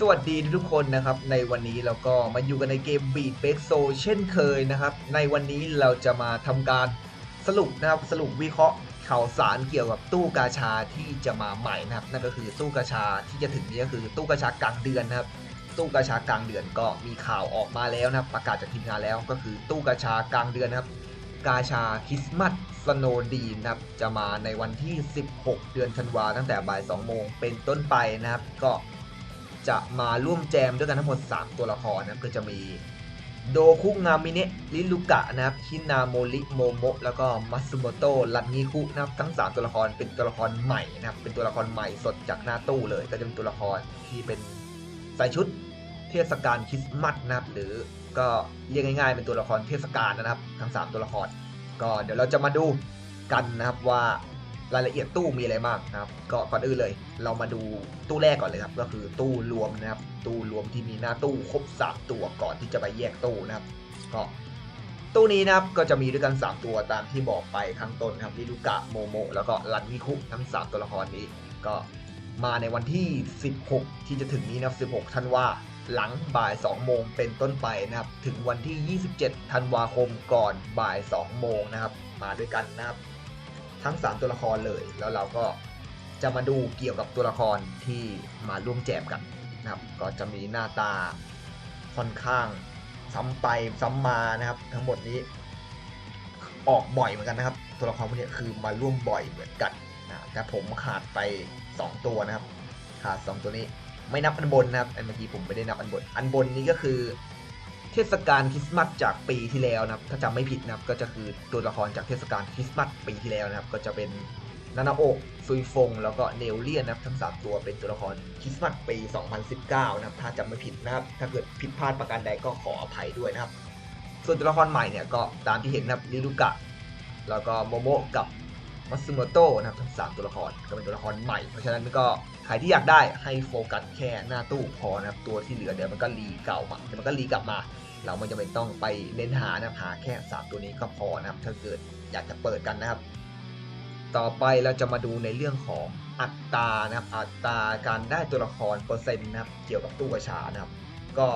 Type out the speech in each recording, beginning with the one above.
สวัสดีทุกคนนะครับ ในวันนี้เราก็มาอยู่กันในเกม Beat b a k s o เช่นเคยนะครับ ในวันนี้เราจะมาทำการสรุปนะครับสรุปวิเคราะห์ข่าวสารเกี่ยวกับตู้กาชาที่จะมาใหม่นะครับ นั่นก็คือตู้กาชาที่จะถึงนี้ก็คือตู้กาชากลางเดือนนะครับ ตู้กาชากลางเดือนก็มีข่าวออกมาแล้วนะครับ ประกาศจากทีมงานแล้วก็คือตู้กาชากลางเดือนนะครับ กาชาคริสต์มาสสโนดีนะครับจะมาในวันที่ 16 เดือนธันวาตั้งแต่บ่าย 2 โมงเป็นต้นไปนะครับ ก็ จะมาร่วมแจมด้วยกันทั้งหมด 3 ตัวละครนะครับก็จะมีโดคุงามิเนะลิลุกะนะครับฮินาโมริโมโมะแล้วก็มัตสึโมโตะรันงิคุนะครับทั้ง 3 ตัวละครเป็นตัวละครใหม่นะครับเป็นตัวละครใหม่สดจากหน้าตู้เลย ก็จะเป็นตัวละครที่เป็นใส่ชุดเทศกาลคริสต์มาสนะครับหรือก็เรียกง่ายๆ เป็นตัวละครเทศกาลนะครับ ทั้ง 3 ตัวละคร ก็เดี๋ยวเราจะมาดูกันนะครับว่า รายละเอียดตู้มีอะไรบ้างนะครับ ก็ก่อนอื่นเลย เรามาดูตู้แรกก่อนเลยครับ ก็คือตู้รวมนะครับ ตู้รวมที่มีหน้าตู้ครบ3ตัวก่อนที่จะไปแยกตู้นะครับก็ตู้นี้นะครับก็จะมีด้วยกัน 3 ตัวตามที่บอกไปข้างต้นครับลิลูกะโมโมแล้วก็รันมิคุทั้ง 3 ตัวละครนี้ ก็มาในวันที่ 16 ที่จะถึงนี้นะครับ16ธันวาหลังบ่าย 2 โมงเป็นต้นไปนะครับ ถึงวันที่ 27 ธันวาคมก่อนบ่าย 2 โมงนะครับ มาด้วยกันนะครับ ทั้ง 3 ตัวละครเลย แล้วเราก็จะมาดูเกี่ยวกับตัวละครที่มาร่วมแจมกันนะครับ ก็จะมีหน้าตาค่อนข้างซ้ำไปซ้ำมานะครับ ทั้งหมดนี้ ออกบ่อยเหมือนกันนะครับ ตัวละครพวกนี้คือมาร่วมบ่อยเหมือนกันนะแต่ผมขาดไป 2 ตัวนะครับ ขาด 2 ตัวนี้ไม่นับอันบนนะครับอันเมื่อกี้ผมไม่ได้นับอันบน อันบนนี้ก็คือ เทศกาลคริสต์มาสจากปีที่แล้วนะครับถ้าจำไม่ผิดนะครับก็จะคือตัวละครจากเทศกาลคริสต์มาสปีที่แล้วนะครับก็จะเป็นนานาโอะซุยฟง แล้วก็เนลเลียนนะครับทั้ง 3 ตัวเป็นตัวละครคริสต์มาสปี 2019 นะครับถ้าจำไม่ผิดนะครับถ้าเกิดผิดพลาดประการใดก็ขออภัยด้วยนะครับ ส่วนตัวละครใหม่เนี่ยก็ตามที่เห็นนะครับลิลุกะ แล้วก็โมโมะกับมัตสึโมโตะนะครับทั้ง 3 ตัวละครก็เป็นตัวละครใหม่ เพราะฉะนั้นก็ใครที่อยากได้ให้โฟกัสแค่หน้าตู้พอนะครับตัวที่เหลือเดี๋ยวมันก็รีเก่ามาเดี๋ยวมันก็รีกลับมา เราไม่จำเป็นต้องไปเน้นหานะครับหาแค่ 3 ตัวนี้ก็พอนะครับ ถ้าเกิดอยากจะเปิดกันนะครับ ต่อไปเราจะมาดูในเรื่องของอัตรานะครับ อัตราการได้ตัวละครเปอร์เซ็นต์นะครับ เกี่ยวกับตู้กระชานะครับ ก็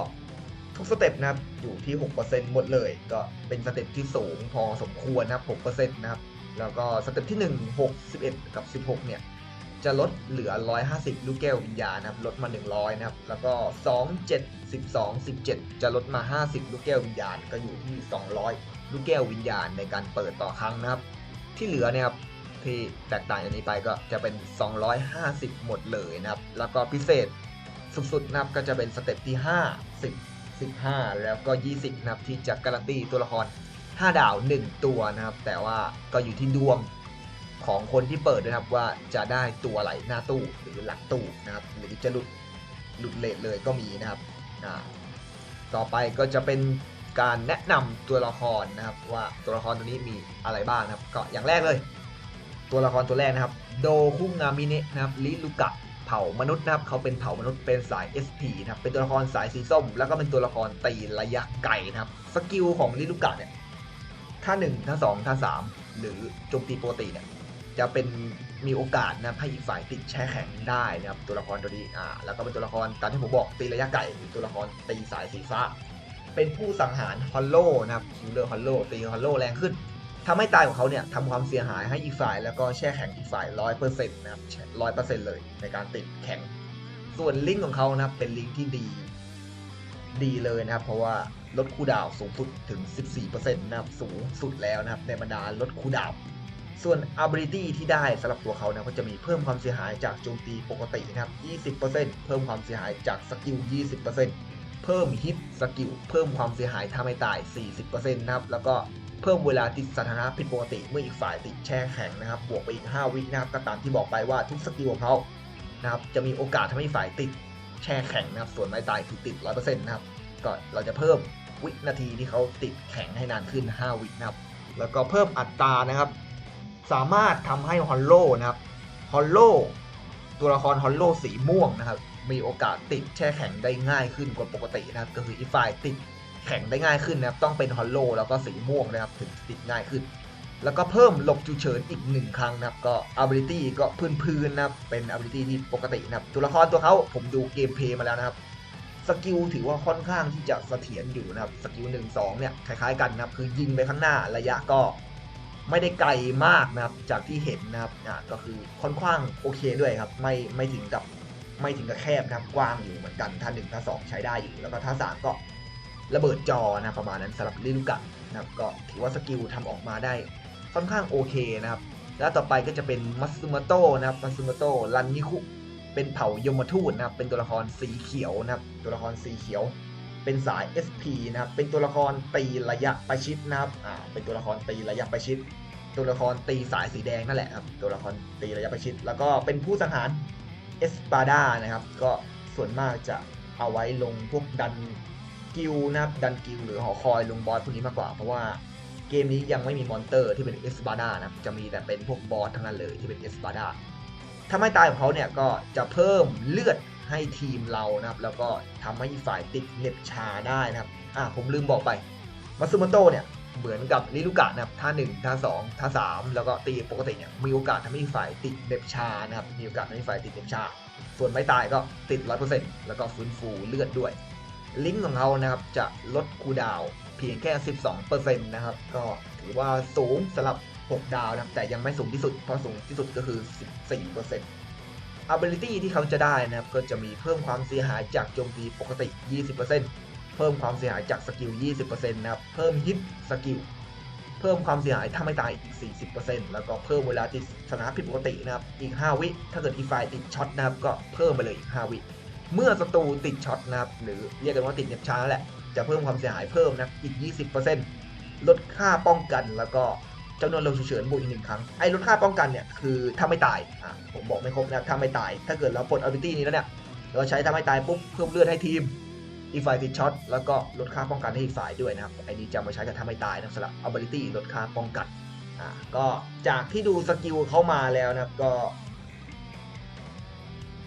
ทุกสเต็ปนะครับอยู่ที่ 6%หมดเลย ก็เป็นสเต็ปที่สูงพอสมควรนะครับ6%นะครับ แล้วก็สเต็ปที่ 1 6 11กับ 16 เนี่ย จะลดเหลือ 150 ลูกแก้ววิญญาณนะครับ ลดมา 100 นะครับ แล้วก็ 2 7 12 17 จะลดมา 50 ลูกแก้ววิญญาณ ก็อยู่ที่ 200 ลูกแก้ววิญญาณในการเปิดต่อครั้งนะครับ ที่เหลือเนี่ยครับที่แตกต่างจากนี้ไปก็จะเป็น 250 หมดเลยนะครับ แล้วก็พิเศษสุดๆนะครับก็จะเป็นสเต็ปที่ 5 10 15 แล้วก็ 20นะครับที่จะการันตีตัวละคร 5 ดาว 1 ตัวนะครับ แต่ว่าก็อยู่ที่ดวง ของคนที่เปิดด้วยนะครับว่าจะได้ตัวอะไรหน้าตู้หรือหลังตู้นะครับหรือจะหลุดหลุดเลทเลยก็มีนะครับต่อไปก็จะเป็นการแนะนำตัวละครนะครับ ว่าตัวละครตัวนี้มีอะไรบ้างนะครับ ก็อย่างแรกเลย ตัวละครตัวแรกนะครับ โดคุงามิเนะนะครับลิลุกะเผ่ามนุษย์นะครับเขาเป็นเผ่ามนุษย์เป็นสาย SP นะครับเป็นตัวละครสายสีส้ม แล้วก็เป็นตัวละครตีระยะไกลนะครับสกิลของลิลุกะเนี่ยถ้า1ถ้า2ถ้า3 หรือโจมตีปกติเนี่ย จะเป็นมีโอกาสนะให้อีกฝ่ายติดแช่แข็งได้นะครับตัวละครตัวนี้อ่าแล้วก็เป็นตัวละครตามที่ผมบอกตีระยะไกลหรือตัวละครตีสายสีฟ้า เป็นผู้สังหารฮอลโลนะครับคิวเลอร์ฮอลโลตีฮอลโลแรงขึ้นทำให้ตายของเขาเนี่ยทำความเสียหายให้อีกฝ่ายแล้วก็แช่แข็งอีกฝ่ายร้อยเปอร์เซ็นต์นะครับร้อยเปอร์เซ็นต์เลยในการติดแข็ง ส่วนลิงก์ของเขานะครับเป็นลิงก์ที่ดี ดีเลยนะครับ เพราะว่าลดคูดาวสูงสุดถึง 14%นะครับสูงสุดแล้วนะครับในบรรดาลดคูดาว ส่วน ability ที่ได้สำหรับตัวเขานะก็จะมีเพิ่มความเสียหายจากโจมตีปกตินะครับ 20%เพิ่มความเสียหายจากสกิล 20%เพิ่มฮิตสกิลเพิ่มความเสียหายถ้าไม่ตาย 40%นะครับ แล้วก็เพิ่มเวลาติดสถานะผิดปกติเมื่ออีกฝ่ายติดแช่แข็งนะครับ บวกไปอีก 5 วินะครับก็ตามที่บอกไปว่าทุกสกิลของเขานะครับจะมีโอกาสทำให้ฝ่ายติดแช่แข็งนะครับ ส่วนไม่ตายคือติด 100%นะครับ ก็เราจะเพิ่มวินาทีที่เขาติดแข็งให้นานขึ้น 5 วินะครับ แล้วก็เพิ่มอัตรานะครับ สามารถทำให้ฮอลโลนะครับฮอลโลตัวละครฮอลโลสีม่วงนะครับ มีโอกาสติดแช่แข็งได้ง่ายขึ้นกว่าปกตินะครับ ก็คืออีกฝ่ายติดแข็งได้ง่ายขึ้นนะครับ ต้องเป็นฮอลโลแล้วก็สีม่วงนะครับถึงติดง่ายขึ้น แล้วก็เพิ่มหลบฉุเฉินอีกหนึ่งครั้งนะครับ ก็ ability ก็พื้นๆนะครับ เป็น ability ที่ปกตินะครับ ตัวละครตัวเขาผมดูเกมเพย์มาแล้วนะครับสกิลถือว่าค่อนข้างที่จะเสถียรอยู่นะครับ สกิลหนึ่งสองเนี่ยคล้ายๆกันนะครับ คือยิงไปข้างหน้าระยะก็ ไม่ได้ไกลมากนะครับ จากที่เห็นนะครับอ่าก็คือค่อนข้างโอเคด้วยครับ ไม่ไม่ถึงกับไม่ถึงกับแคบนะครับกว้างอยู่เหมือนกันถ้าหนึ่งถ้าสองใช้ได้อยู่ แล้วก็ถ้าสามก็ระเบิดจอนะประมาณนั้นสำหรับลิลูกะนะครับก็ถือว่าสกิลทำออกมาได้ค่อนข้างโอเคนะครับ แล้วต่อไปก็จะเป็นมัตสึมโตะนะครับมัตสึมโตะรันนิคุเป็นเผ่ายมทูตนะครับเป็นตัวละครสีเขียวนะครับตัวละครสีเขียว เป็นสาย SP นะครับ เป็นตัวละครตีระยะประชิดนะครับ อ่า เป็นตัวละครตีระยะประชิด ตัวละครตีสายสีแดงนั่นแหละครับ ตัวละครตีระยะประชิด แล้วก็เป็นผู้สังหารเอสปาดานะครับ ก็ส่วนมากจะเอาไว้ลงพวกดันกิลนะครับ ดันกิลหรือหอคอยลงบอสพวกนี้มากกว่า เพราะว่าเกมนี้ยังไม่มีมอนเตอร์ที่เป็นเอสปาดานะครับจะมีแต่เป็นพวกบอสทั้งนั้นเลยที่เป็นเอสปาดาถ้าไม่ตายของเขาเนี่ยก็จะเพิ่มเลือด ให้ทีมเรานะครับ แล้วก็ทำให้ฝ่ายติดเหน็บชาได้นะครับอ่าผมลืมบอกไปมาซึมโตเนี่ยเหมือนกับลิลูกะนะครับท่าหนึ่งท่าสองท่าสามแล้วก็ตีปกติเนี่ยมีโอกาสทำให้ฝ่ายติดเหน็บชานะครับมีโอกาสทำให้ฝ่ายติดเหน็บชา ส่วนไม่ตายก็ติดร้อยเปอร์เซ็นต์แล้วก็ฟื้นฟูเลือดด้วย ลิงก์ของเขานะครับจะลดคูดาวเพียงแค่ 12%นะครับก็ถือว่าสูงสำหรับ 6 ดาวนะครับแต่ยังไม่สูงที่สุดเพราะสูงที่สุดก็คือ 14% ability ที่เขาจะได้นะครับ ก็จะมีเพิ่มความเสียหายจากโจมตีปกติ 20%เพิ่มความเสียหายจากสกิล 20%นะครับ เพิ่มฮิตสกิล เพิ่มความเสียหายถ้าไม่ตายอีก 40%แล้วก็เพิ่มเวลาติดสถานะผิดปกตินะครับ อีก 5 วิ ถ้าเกิดอีกฝ่ายติดช็อตนะครับ ก็เพิ่มไปเลยอีก 5 วิ เมื่อศัตรูติดช็อตนะครับ หรือเรียกกันว่าติดเน็บช้าแหละ จะเพิ่มความเสียหายเพิ่มนะครับอีก 20%ลดค่าป้องกันแล้วก็ จำนวนลงฉุกเฉินบวกอีกหนึ่งครั้ง ไอ้ลดค่าป้องกันเนี่ยคือถ้าไม่ตายอะผมบอกไม่ครบนะถ้าไม่ตาย ถ้าเกิดเราปลด ability นี้แล้วเนี่ยเราใช้ถ้าไม่ตายปุ๊บเพิ่มเลือดให้ทีมอีกฝ่ายติดช็อตแล้วก็ลดค่าป้องกันให้อีกฝ่ายด้วยนะครับไอ้นี้จะมาใช้กับถ้าไม่ตายนะสำหรับ ability ลดค่าป้องกันอ่าก็จากที่ดูสกิลเขามาแล้วนะครับก็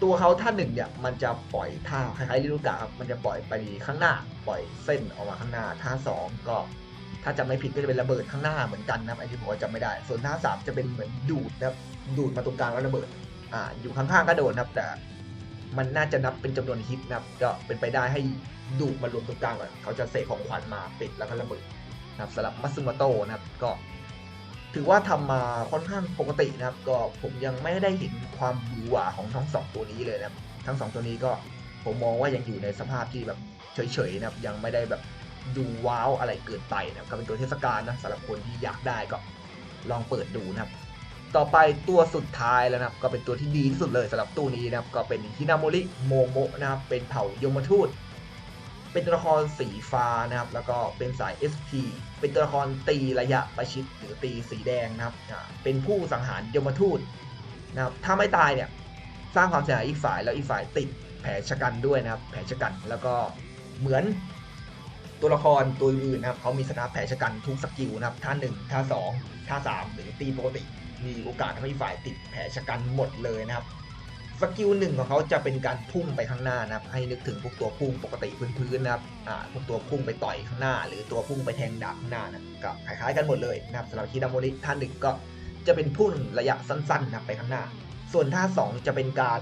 ตัวเขาท่าหนึ่งเนี่ยมันจะปล่อยท่าคล้ายๆลิลูกะครับมันจะปล่อยไปข้างหน้า ปล่อยเส้นออกมาข้างหน้าท่าสองก็ ถ้าจำไม่ผิดก็จะเป็นระเบิดข้างหน้าเหมือนกันนะครับอันนี้ผมจำไม่ได้ ส่วนท่าสามจะเป็นเหมือนดูดนะครับดูดมาตรงกลางแล้วระเบิดอ่าอยู่ข้างๆก็โดนนะครับ แต่มันน่าจะนับเป็นจำนวนฮิตนะครับก็เป็นไปได้ให้ดูดมารวมตรงกลางก่อนเขาจะเสกของขวัญมาปิดแล้วก็ระเบิดนะครับสำหรับมัตสึมโตะนะครับก็ ถือว่าทำมาค่อนข้างปกตินะครับ ก็ผมยังไม่ได้เห็นความหวือหวาของทั้งสองตัวนี้เลยนะครับทั้งสองตัวนี้ก็ผมมองว่ายังอยู่ในสภาพที่แบบเฉยๆนะครับยังไม่ได้แบบ ดูว้าวอะไรเกินไปนะครับก็เป็นตัวเทศกาลนะสำหรับคนที่อยากได้ก็ลองเปิดดูนะครับ ต่อไปตัวสุดท้ายแล้วนะครับ ก็เป็นตัวที่ดีที่สุดเลยสำหรับตู้นี้นะครับ ก็เป็นฮินาโมริโมโมะนะครับ เป็นเผ่ายมทูต เป็นตัวละครสีฟ้านะครับ แล้วก็เป็นสาย SP เป็นตัวละครตีระยะประชิดหรือตีสีแดงนะครับ เป็นผู้สังหารยมทูตนะครับ ถ้าไม่ตายเนี่ยสร้างความเสียหายอีกฝ่ายแล้วอีกฝ่ายติดแผลชะกันด้วยนะครับ แผลชะกันแล้วก็เหมือน ตัวละครตัวอื่นนะครับเขามีสถานะแผลชะกันทุกสกิลนะครับท่าหนึ่งท่าสองท่าสามหรือตีปกติ มีโอกาสทำให้ฝ่ายติดแผลชะกันหมดเลยนะครับสกิลหนึ่งของเขาจะเป็นการพุ่งไปข้างหน้านะครับ ให้นึกถึงพวกตัวพุ่งปกติพื้นๆนะครับอ่าพวกตัวพุ่งไปต่อยข้างหน้า หรือตัวพุ่งไปแทงดาบข้างหน้านะก็คล้ายๆกันหมดเลยนะครับสำหรับฮิดาโมริท่าหนึ่งก็จะเป็นพุ่งระยะสั้นๆนะครับไปข้างหน้า ส่วนท่าสองจะเป็นการ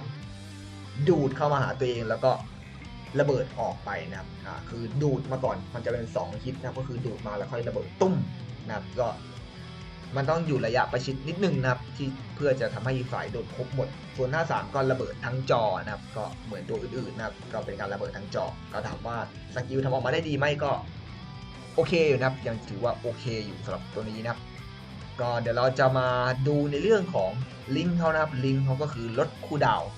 ดูดเข้ามาหาตัวเองแล้วก็ ระเบิดออกไปนะครับอ่าคือดูดมาก่อนมันจะเป็นสองฮิตนะครับก็คือดูดมาแล้วค่อยระเบิดตุ้มนะครับก็มันต้องอยู่ระยะประชิดนิดนึงนะครับที่เพื่อจะทำให้อีกฝ่ายโดนครบหมด ส่วนหน้า 3 ก็ระเบิดทั้งจอนะครับ ก็เหมือนตัวอื่นๆนะครับ ก็เป็นการระเบิดทั้งจอ ก็ถามว่าสกิลทำออกมาได้ดีไหมก็โอเคอยู่นะครับ ยังถือว่าโอเคอยู่สำหรับตัวนี้นะครับ ก็เดี๋ยวเราจะมาดูในเรื่องของลิงก์เขานะครับ ลิงก์เขาก็คือลดคูดาวน์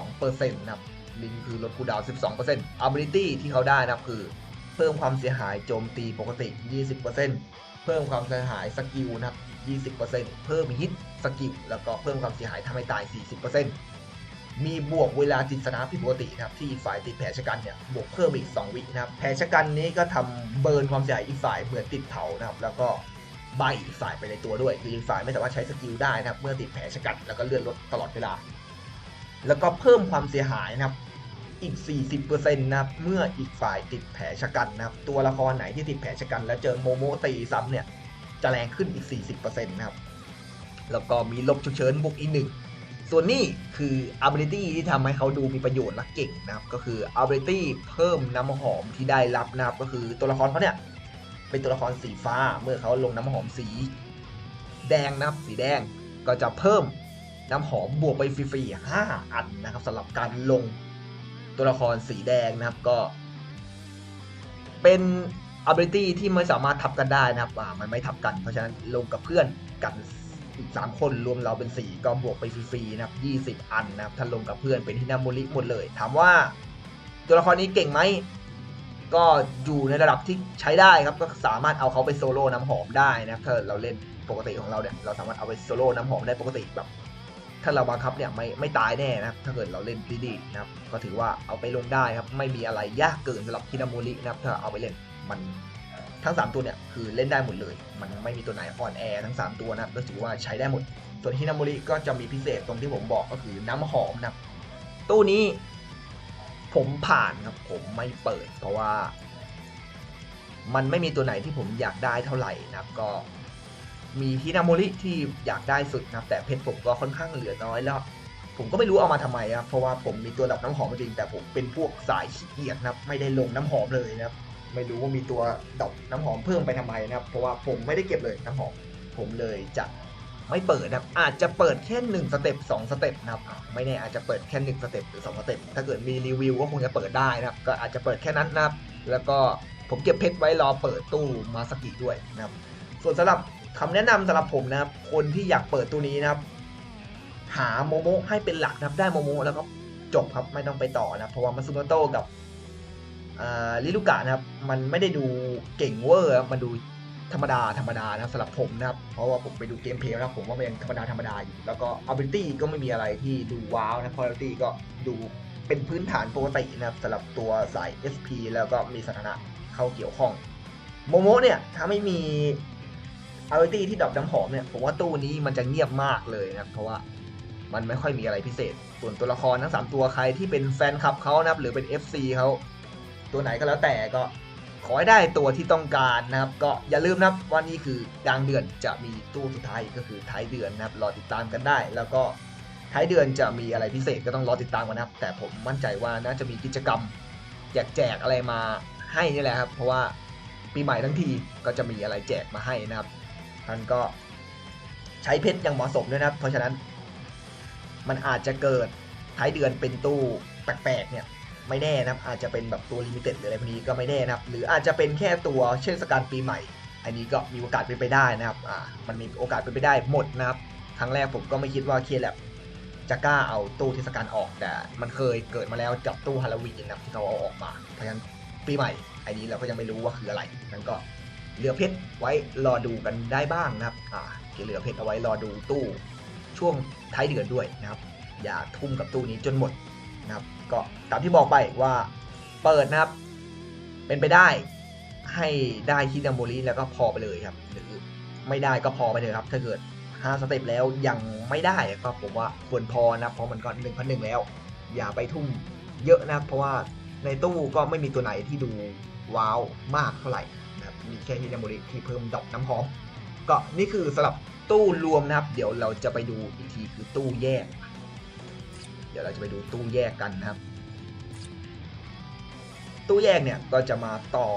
12%นะครับ ลิงคือลดคูดาว 12% ability ที่เขาได้นะครับคือ เพิ่มความเสียหายโจมตีปกติ 20%เพิ่มความเสียหายสกิลนะครับ 20%เพิ่มฮิตสกิลแล้วก็เพิ่มความเสียหายทำให้ตาย 40%มีบวกเวลาติดสนาผิดปกตินะครับที่อีกฝ่ายติดแผลชะกันเนี่ยบวกเพิ่มอีก 2 วินะครับแผลชะกันนี้ก็ทำเบิร์นความเสียหายอีกฝ่ายเหมือนติดเผานะครับแล้วก็ใบอีกฝ่ายไปในตัวด้วยคืออีกฝ่ายไม่สามารถใช้สกิลได้นะครับเมื่อติดแผลชะกันแล้วก็เลื่อนลดตลอดเวลา แล้วก็เพิ่มความเสียหายนะครับ อีก 40%นะครับเมื่ออีกฝ่ายติดแผลชะกันนะครับตัวละครไหนที่ติดแผลชะกัน แล้วเจอโมโมตีซ้ำเนี่ยจะแรงขึ้นอีก 40%นะครับแล้วก็มีลบฉุกเฉินบุกอีกหนึ่งส่วนนี้คือ ability ที่ทำให้เขาดูมีประโยชน์และเก่งนะครับก็คือ ability เพิ่มน้ำหอมที่ได้รับนะครับก็คือตัวละครเขาเนี่ยเป็นตัวละครสีฟ้าเมื่อเขาลงน้ำหอมสี แดงนะครับสีแดงก็จะเพิ่มน้ำหอมบวกไปฟรีๆ5อันนะครับสำหรับการลง ตัวละครสีแดงนะครับก็ เป็น ability ที่ไม่สามารถทับกันได้นะครับอ่ามันไม่ทับกัน เพราะฉะนั้นลงกับเพื่อนกันอีกสามคนรวมเราเป็นสี่ก็บวกไปฟรีๆนะครับยี่สิบอันนะครับถ้าลงกับเพื่อนเป็นฮินาโมริหมดเลย ถามว่าตัวละครนี้เก่งไหมก็อยู่ในระดับที่ใช้ได้ครับก็สามารถเอาเขาไปโซโล่น้ำหอมได้นะครับถ้าเราเล่นปกติของเราเนี่ยเราสามารถเอาไปโซโล่น้ำหอมได้ปกติแบบ ถ้าเราบังคับเนี่ยไม่ไม่ตายแน่นะครับถ้าเกิดเราเล่นดีๆนะครับก็ถือว่าเอาไปลงได้ครับไม่มีอะไรยากเกินสำหรับฮินาโมรินะครับถ้าเอาไปเล่นมันทั้ง 3 ตัวเนี่ยคือเล่นได้หมดเลย มันไม่มีตัวไหนอ่อนแอทั้ง 3 ตัวนะครับก็ถือว่าใช้ได้หมด ส่วนฮินาโมริก็จะมีพิเศษตรงที่ผมบอกก็คือน้ำหอมนะตู้นี้ผมผ่านครับผมไม่เปิด เพราะว่า มันไม่มีตัวไหนที่ผมอยากได้เท่าไหร่นะครับก็ มีฮินาโมริที่อยากได้สุดนะครับแต่เพชรผมก็ค่อนข้างเหลือน้อยแล้ว ผมก็ไม่รู้เอามาทำไมครับเพราะว่าผมมีตัวดับน้ำหอมจริง แต่ผมเป็นพวกสายขี้เกียจนะครับไม่ได้ลงน้ำหอมเลยนะครับไม่รู้ว่ามีตัวดับน้ำหอมเพิ่มไปทำไมนะครับเพราะว่าผมไม่ได้เก็บเลยน้ำหอมผมเลยจะไม่เปิดนะครับอาจจะเปิดแค่หนึ่งสเต็ปสองสเต็ปนะครับไม่แน่อาจจะเปิดแค่หนึ่งสเต็ปหรือสองสเต็ปถ้าเกิดมีรีวิวก็คงจะเปิดได้นะครับก็อาจจะเปิดแค่นั้นนะครับแล้วก็ผมเก็บเพชรไว้รอเปิดตู้มาสกิด้วยนะครับส่วนสำหรับ คำแนะนำสำหรับผมนะครับ คนที่อยากเปิดตัวนี้นะครับ หาโมโมให้เป็นหลักนะครับ ได้โมโมแล้วก็จบครับไม่ต้องไปต่อนะเพราะว่ามาซูโมโตกับลิลูกะนะครับ มันไม่ได้ดูเก่งเวอร์มันดูธรรมดาธรรมดานะสำหรับผมนะครับ เพราะว่าผมไปดูเกมเพลย์แล้วผมว่ามันยังธรรมดาธรรมดาอยู่ แล้วก็ ability ก็ไม่มีอะไรที่ดูว้าวนะ quality ก็ดูเป็นพื้นฐานปกตินะครับสำหรับตัวสาย SP แล้วก็มีสถานะเข้าเกี่ยวข้องโมโมเนี่ยถ้าไม่มี ability ที่ดรอปน้ำหอมเนี่ยผมว่าตู้นี้มันจะเงียบมากเลยนะเพราะว่ามันไม่ค่อยมีอะไรพิเศษ ส่วนตัวละครทั้ง 3 ตัวใครที่เป็นแฟนคลับเขานะครับหรือเป็น FC เขาตัวไหนก็แล้วแต่ก็ขอให้ได้ตัวที่ต้องการนะครับ ก็อย่าลืมนะครับว่านี่คือกลางเดือนจะมีตู้สุดท้ายก็คือท้ายเดือนนะครับรอติดตามกันได้ แล้วก็ท้ายเดือนจะมีอะไรพิเศษก็ต้องรอติดตามกันนะครับ แต่ผมมั่นใจว่าน่าจะมีกิจกรรมแจกแจกอะไรมาให้นี่แหละครับ เพราะว่าปีใหม่ทั้งทีก็จะมีอะไรแจกมาให้นะครับ ท่านก็ใช้เพชรอย่างเหมาะสมด้วยนะครับ เพราะฉะนั้นมันอาจจะเกิดท้ายเดือนเป็นตู้แปลกๆเนี่ยไม่แน่นะครับ อาจจะเป็นแบบตัวลิมิเต็ดหรืออะไรพวกนี้ก็ไม่แน่นะครับ หรืออาจจะเป็นแค่ตัวเทศกาลปีใหม่ อันนี้ก็มีโอกาสเป็นไปได้นะครับอ่ามันมีโอกาสเป็นไปได้หมดนะครับครั้งแรกผมก็ไม่คิดว่าเคแลบจะกล้าเอาตู้เทศกาลออกแต่มันเคยเกิดมาแล้วกับตู้ฮาโลวีนนะที่เขาเอาออกมาเพราะฉะนั้นปีใหม่อันนี้เราก็ยังไม่รู้ว่าคืออะไรนั้นก็ เหลือเพชรไว้รอดูกันได้บ้างนะครับอ่าเหลือเพชรเอาไว้รอดูตู้ช่วงท้ายเดือนด้วยนะครับ อย่าทุ่มกับตู้นี้จนหมดนะครับ ก็ตามที่บอกไปว่าเปิดนะครับ เป็นไปได้ให้ได้ฮินาโมริแล้วก็พอไปเลยครับ หรือไม่ได้ก็พอไปเลยครับ ถ้าเกิด5สเต็ปแล้วยังไม่ได้ก็ผมว่าควรพอนะเพราะมันก็หนึ่งพันหนึ่งแล้ว อย่าไปทุ่มเยอะนะครับเพราะว่าในตู้ก็ไม่มีตัวไหนที่ดูว้าวมากเท่าไหร่ มีแค่ฮินาโมริที่เพิ่มดอกน้ำหอม ก็นี่คือสำหรับตู้รวมนะครับ เดี๋ยวเราจะไปดูอีกทีคือตู้แยก เดี๋ยวเราจะไปดูตู้แยกกันนะครับ ตู้แยกเนี่ยก็จะมาต่อ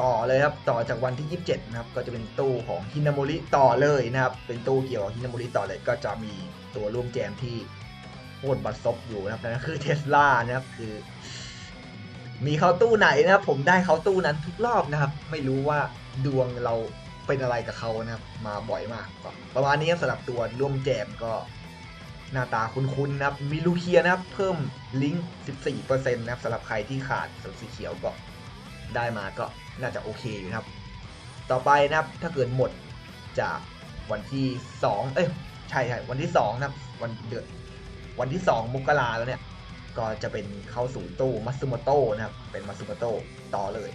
ต่อเลยครับต่อจากวันที่ 27 นะครับ ก็จะเป็นตู้ของฮินาโมริต่อเลยนะครับ เป็นตู้เกี่ยวกับฮินาโมริต่อเลยก็จะมีตัวร่วมแจมที่โคตรบัดซบอยู่นะครับนั่นคือเทสลานะครับคือ มีเขาตู้ไหนนะครับ ผมได้เขาตู้นั้นทุกรอบนะครับ ไม่รู้ว่าดวงเราเป็นอะไรกับเขานะครับ มาบ่อยมากก็ประมาณนี้สำหรับตัวร่วมแจมก็หน้าตาคุ้นๆนะครับ มีลูเคียนะครับ เพิ่มลิงก์ 14%นะครับสำหรับใครที่ขาดสีเขียวก็ได้มาก็น่าจะโอเคอยู่นะครับ ต่อไปนะครับ ถ้าเกิดหมดจากวันที่ 2 เอ้ย ใช่ใช่วันที่ 2 นะครับ วันเดือนวันที่ 2 มกราแล้วเนี่ย ก็จะเป็นเข้าสู่ตู้มัตสึโมโตะนะครับ เป็นมัตสึโมโตะต่อเลย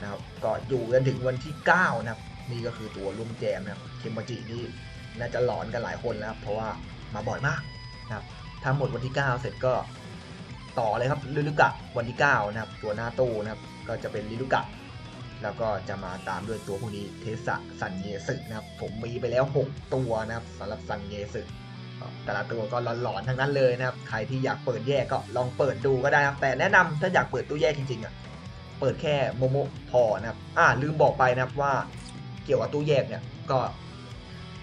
นะครับ ก็อยู่จนถึงวันที่ 9 นะครับ นี่ก็คือตัวรุ่มแจมนะครับ เคมบจินี่น่าจะหลอนกันหลายคนแล้วเพราะว่ามาบ่อยมากนะครับถ้าหมดวันที่ 9 เสร็จก็ต่อเลยครับลิลุกะวันที่ 9 นะครับ ตัวหน้าตู้นะครับ ก็จะเป็นลิลุกะ แล้วก็จะมาตามด้วยตัวพวกนี้เทสะซันเยสึนะครับ ผมมีไปแล้ว 6 ตัวนะครับสำหรับซันเยสึ แต่ละตัวก็หลอนๆทั้งนั้นเลยนะครับ ใครที่อยากเปิดแยกก็ลองเปิดดูก็ได้ครับ แต่แนะนำถ้าอยากเปิดตู้แยกจริงๆอะ เปิดแค่โมโมพอนะครับ อ่าลืมบอกไปนะครับว่าเกี่ยวกับตู้แยกเนี่ยก็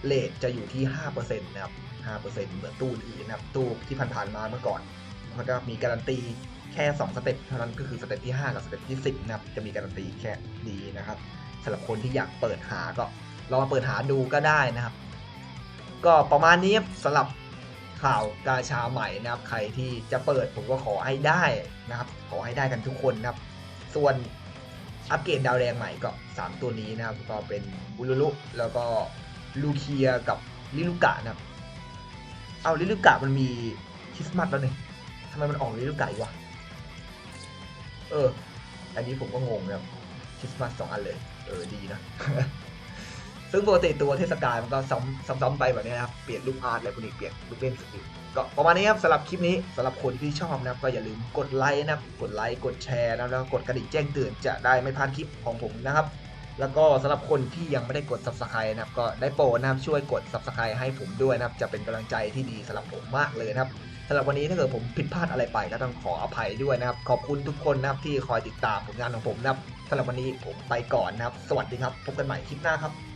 เลทจะอยู่ที่ 5%นะครับ 5%เหมือนตู้อื่นนะครับ ตู้ที่ผ่านๆมาเมื่อก่อนเขาจะมีการันตีแค่ 2 สเต็ปเท่านั้นก็คือสเต็ปที่ 5 กับสเต็ปที่ 10 นะครับ จะมีการันตีแค่นี้นะครับสำหรับคนที่อยากเปิดหาก็ลองมาเปิดหาดูก็ได้นะครับ ก็ประมาณนี้สำหรับข่าวกาชาใหม่นะครับ ใครที่จะเปิดผมก็ขอให้ได้นะครับ ขอให้ได้กันทุกคนนะครับ ส่วนอัปเกรดดาวแดงใหม่ก็ 3 ตัวนี้นะครับ ก็เป็นอุลุลุแล้วก็ลูเคียกับลิลูกะนะครับ เอาลิลูกะมันมีคริสต์มาสแล้วเนี่ยทำไมมันออกลิลูกะอีกวะ เออ อันนี้ผมก็งงนะครับคริสต์มาสสองอันเลย เออ ดีนะ ซึ่งปกติตัวเทศกาลมันก็ซ้ำซ้ำๆไปแบบนี้นะครับ เปลี่ยนรูปอาร์ตอะไรพวกนี้เปลี่ยนลูกเล่นสกิลก็ประมาณนี้ครับสำหรับคลิปนี้สำหรับคนที่ชอบนะครับ ก็อย่าลืมกดไลค์นะครับ กดไลค์กดแชร์นะครับแล้วกดกระดิ่งแจ้งเตือนจะได้ไม่พลาดคลิปของผมนะครับ แล้วก็สำหรับคนที่ยังไม่ได้กด subscribe นะครับ ก็ได้โปรดนะครับช่วยกด subscribe ให้ผมด้วยนะครับ จะเป็นกำลังใจที่ดีสำหรับผมมากเลยนะครับสำหรับวันนี้ถ้าเกิดผมผิดพลาดอะไรไปก็ต้องขออภัยด้วยนะครับ ขอบคุณทุกคนนะครับที่คอยติดตามผลงานของผมนะครับสำหรับวันนี้ผมไปก่อนนะครับ สวัสดีครับ พบกันใหม่คลิปหน้าครับ